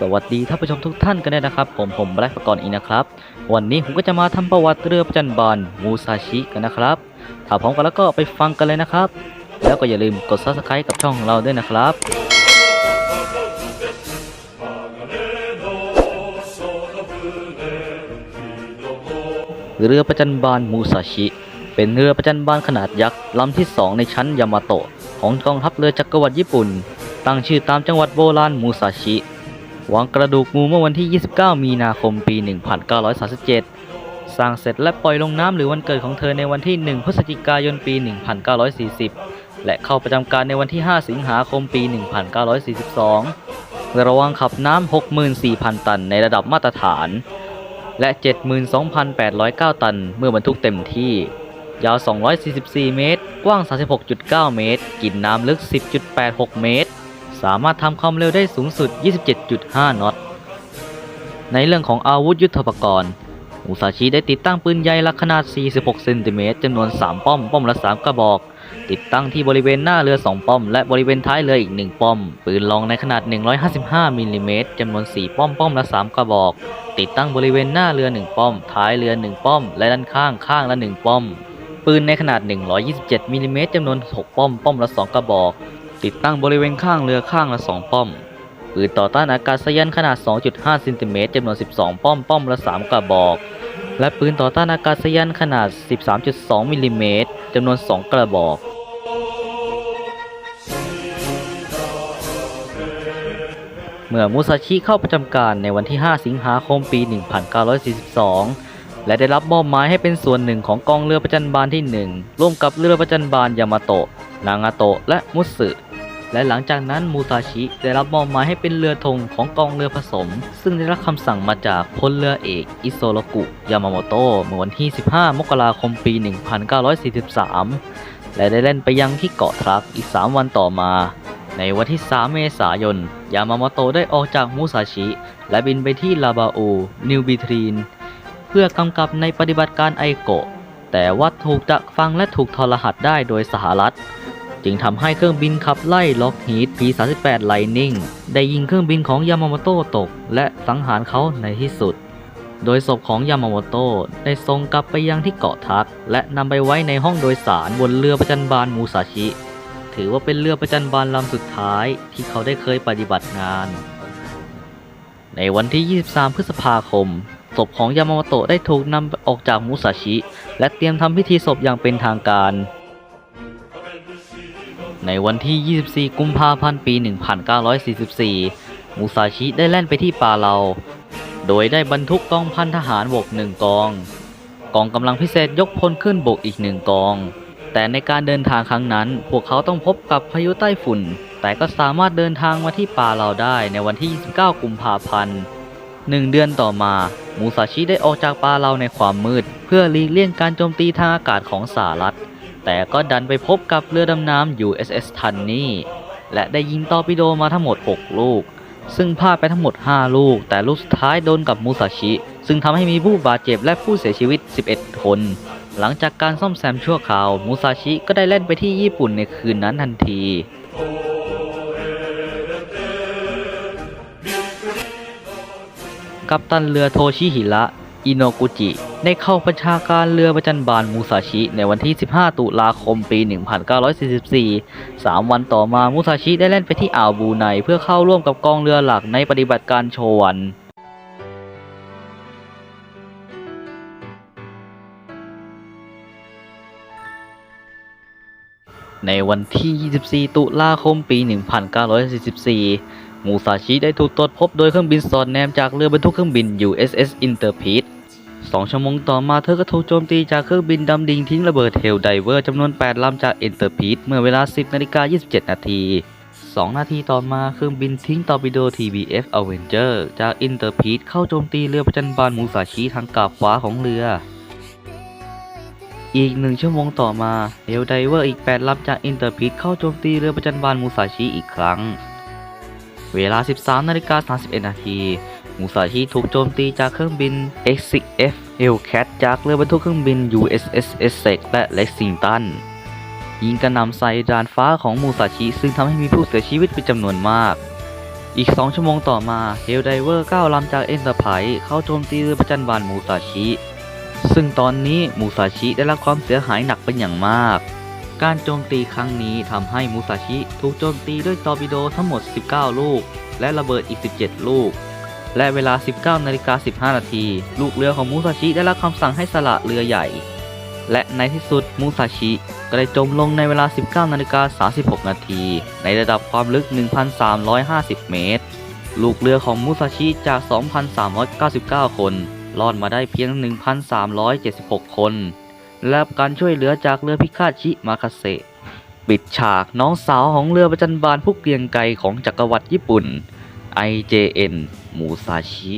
สวัสดีท่านผู้ชมทุกท่านกันด้วยนะครับ ผมผมแบล็กประกรณ์อีกนะครับ วันนี้ผมก็จะมาทำประวัติเรือประจันบานมูซาชิกันนะครับ ถ้าพร้อมกันแล้วก็ไปฟังกันเลยนะครับ แล้วก็อย่าลืมกด subscribe กับช่องของเราด้วยนะครับเรือประจันบานมูซาชิ เป็นเรือประจันบานขนาดยักษ์ลำที่สองในชั้นยามาโตะของกองทัพเรือจักรวรรดิญี่ปุ่น ตั้งชื่อตามจังหวัดโบราณมูซาชิ วางกระดูกงูเมื่อวันที่ 29 มีนาคมปี 1937 สร้างเสร็จและปล่อยลงน้ำหรือวันเกิดของเธอในวันที่ 1 พฤศจิกายนปี 1940 และเข้าประจำการในวันที่ 5 สิงหาคมปี 1942 ระวังขับน้ำ 64,000 ตันในระดับมาตรฐาน และ 72,809 ตันเมื่อบรรทุกเต็มที่ ยาว 244 เมตร กว้าง 36.9 เมตร กินน้ำลึก 10.86 เมตร สามารถทำความเร็วได้สูงสุด 27.5 นอต ในเรื่องของอาวุธยุทโธปกรณ์ อุซาชิได้ติดตั้งปืนใหญ่ลักขนาด 46 เซนติเมตรจำนวน 3 ป้อม ป้อมละ 3 กระบอก ติดตั้งที่บริเวณหน้าเรือ 2 ป้อม และบริเวณท้ายเรืออีก 1 ป้อม ปืนลองในขนาด 155มิลลิเมตรจำนวน 4 ป้อม ป้อมละ 3 กระบอก ติดตั้งบริเวณหน้าเรือ 1 ป้อม ท้ายเรือ 1 ป้อม และด้านข้างข้างละ 1 ป้อม ปืนในขนาด 127มิลลิเมตรจำนวน 6 ป้อม ป้อมละ 2 กระบอก ติดตั้งบริเวณข้างเรือข้างละ 2 ป้อมปืนต่อต้านอากาศยานขนาด 2.5เซนติเมตรจำนวน 12 ป้อม ป้อมละ 3 กระบอก และปืนต่อต้านอากาศยานขนาด 13.2 มิลลิเมตรจำนวน 2 กระบอก เมื่อมูซาชิเข้าประจำการในวันที่ 5 สิงหาคมปี 1942 และได้รับมอบหมายให้เป็นส่วนหนึ่งของกองเรือประจันบานที่ 1 ร่วมกับเรือประจันบานยามาโตะ นางาโตะ และมุสึ และหลังจากนั้นมูซาชิได้รับมอบหมายให้เป็นเรือธงของกองเรือผสม ซึ่งได้รับคำสั่งมาจากพลเรือเอก อิโซโรกุ ยามาโมโตะเมื่อวันที่ 15 มกราคมปี 1943 และได้เล่นไปยังที่เกาะทรัคอีก 3 วันต่อมา ในวันที่ 3 เมษายน ยามาโมโตะได้ออกจากมูซาชิ และบินไปที่ลาบาอูนิวบิทรีน เพื่อกำกับในปฏิบัติการไอโกะ แต่ว่าถูกดักฟังและถูกทรหัสได้โดยสหรัฐ จึงทำให้เครื่องบินขับไล่ล็อกฮีด P-38 Lightning ได้ยิงเครื่องบินของยามาโมโตตก และสังหารเขาในที่สุด โดยศพของยามาโมโตได้ส่งกลับไปยังที่เกาะทัก และนำไปไว้ในห้องโดยสารบนเรือประจันบานมูซาชิ ถือว่าเป็นเรือประจันบานลำสุดท้ายที่เขาได้เคยปฏิบัติงาน ในวันที่ 23 พฤษภาคมศพของยามาโมโตะได้ถูกนำออกจากมูซาชิ และเตรียมทำพิธีศพอย่างเป็นทางการ ในวันที่ 24 กุมภาพันธ์ ปี 1944 มูซาชิได้แล่นไปที่ปาเลา โดยได้บรรทุกกองพันทหารบกหนึ่งกอง กองกำลังพิเศษยกพลขึ้นบกอีกหนึ่งกอง แต่ในการเดินทางครั้งนั้น พวกเขาต้องพบกับพายุใต้ฝุ่น แต่ก็สามารถเดินทางมาที่ปาเลาได้ในวันที่ 29 กุมภาพันธ์หนึ่งเดือนต่อมา มูซาชิได้ออกจากปาเลาในความมืด เพื่อหลีกเลี่ยงการโจมตีทางอากาศของสหรัฐ แต่ก็ดันไปพบกับเรือดำน้ำ USS ทันนี่และได้ยิงตอร์ปิโดมาทั้งหมด 6 ลูก ซึ่งพลาดไปทั้งหมด 5 ลูก แต่ลูกสุดท้ายโดนกับมูซาชิ ซึ่งทำให้มีผู้บาดเจ็บและผู้เสียชีวิต 11 คน หลังจากการซ่อมแซมชั่วคราวมูซาชิก็ได้เล่นไปที่ญี่ปุ่นในคืนนั้นทันทีกัปตันเรือโทชิฮิระ อิโนกุจิ ได้เข้าประชาการเรือประจันบานมูซาชิ ในวันที่ 15 ตุลาคม ปี 1944 3 วันต่อมามูซาชิได้เล่นไปที่อ่าวบูไนเพื่อเข้าร่วมกับกองเรือหลักในปฏิบัติการโชวันในวันที่ 24 ตุลาคม ปี 1944 มูซาชิได้ถูกตรวจพบโดยเครื่องบินสอดแนมจากเรือบรรทุกเครื่องบิน USS Intrepid สองชั่วโมงต่อมาเธอก็ถูกโจมตีจากเครื่องบินดำดิ่งทิ้งระเบิดเฮลไดเวอร์จำนวน 8 ลำจาก Intrepid เมื่อเวลา 10นาฬิกา27 นาที 2 นาทีต่อมาเครื่องบินทิ้งตอร์ปิโด TBF Avenger จาก Intrepid เข้าโจมตีเรือประจันบานมูซาชิทางกาบขวาของเรือ อีกหนึ่งชั่วโมงต่อมาเฮลไดเวอร์อีก 8 ลำจาก Intrepid เข้าโจมตีเรือประจันบานมูซาชิอีกครั้ง เวลา 13นาฬิกา31นาที มูซาชิถูกโจมตีจากเครื่องบิน X6F Hellcat จากเรือบรรทุกเครื่องบิน USS Essex และ Lexington ยิงกระหน่ำใส่ดานฟ้าของมูซาชิ ซึ่งทำให้มีผู้เสียชีวิตเป็นจำนวนมาก อีก 2 ชั่วโมงต่อมาเฮลไดเวอร์ 9 ลำจากเอ็นเตอร์ไพรส์เข้าโจมตีเรือประจันบานมูซาชิ ซึ่งตอนนี้มูซาชิได้รับความเสียหายหนักเป็นอย่างมาก การโจมตีครั้งนี้ทำให้มูซาชิ ถูกโจมตีด้วยตอร์ปิโดทั้งหมด 19 ลูก และระเบิดอีก 17 ลูก และเวลา 19นาฬิกา15 นาที ลูกเรือของมูซาชิได้รับคำสั่งให้สละเรือใหญ่ และในที่สุดมูซาชิก็ได้จมลงในเวลา 19นาฬิกา36 นาที ในระดับความลึก 1,350 เมตร ลูกเรือของมูซาชิจาก 2,399 คนรอดมาได้เพียง 1,376 คน และรับการช่วยเหลือจากเรือพิฆาตชิมาคาเซะปิดฉากน้องสาวของเรือประจันบานผู้เกรียงไกรของจักรวรรดิญี่ปุ่น IJN มูซาชิ